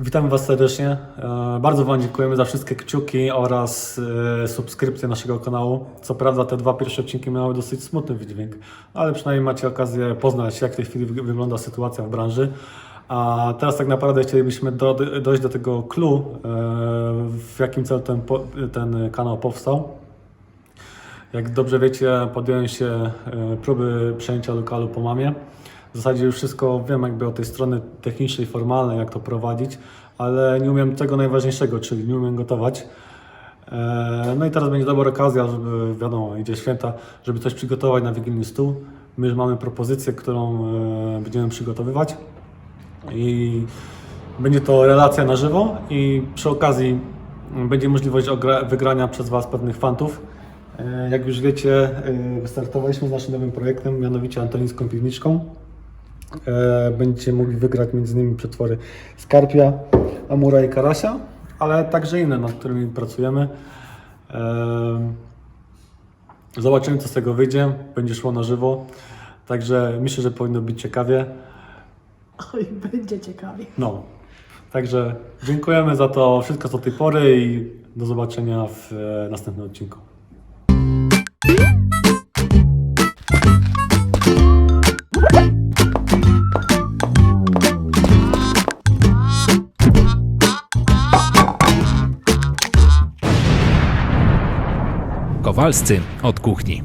Witamy Was serdecznie. E, Bardzo Wam dziękujemy za wszystkie kciuki oraz e, subskrypcje naszego kanału. Co prawda te dwa pierwsze odcinki miały dosyć smutny wydźwięk, ale przynajmniej macie okazję poznać jak w tej chwili wy- wygląda sytuacja w branży. A teraz tak naprawdę chcielibyśmy do, dojść do tego clue, e, w jakim celu ten, ten kanał powstał. Jak dobrze wiecie, podjąłem się próby przejęcia lokalu po mamie. W zasadzie już wszystko wiem jakby od tej strony technicznej, formalnej, jak to prowadzić, ale nie umiem tego najważniejszego, czyli nie umiem gotować. E, No i teraz będzie dobra okazja, żeby, wiadomo, idzie święta, żeby coś przygotować na Wigilny Stół. My już mamy propozycję, którą e, będziemy przygotowywać i będzie to relacja na żywo i przy okazji będzie możliwość wygrania przez Was pewnych fantów. E, Jak już wiecie, wystartowaliśmy z naszym nowym projektem, mianowicie Antonińską Piwniczką. E, Będziecie mogli wygrać między innymi przetwory Skarpia, Amura i Karasia, ale także inne, nad którymi pracujemy. E, Zobaczymy, co z tego wyjdzie. Będzie szło na żywo. Także myślę, że powinno być ciekawie. Oj, będzie ciekawie. No, także dziękujemy za to wszystko do tej pory i do zobaczenia w e, następnym odcinku. Kowalscy od kuchni.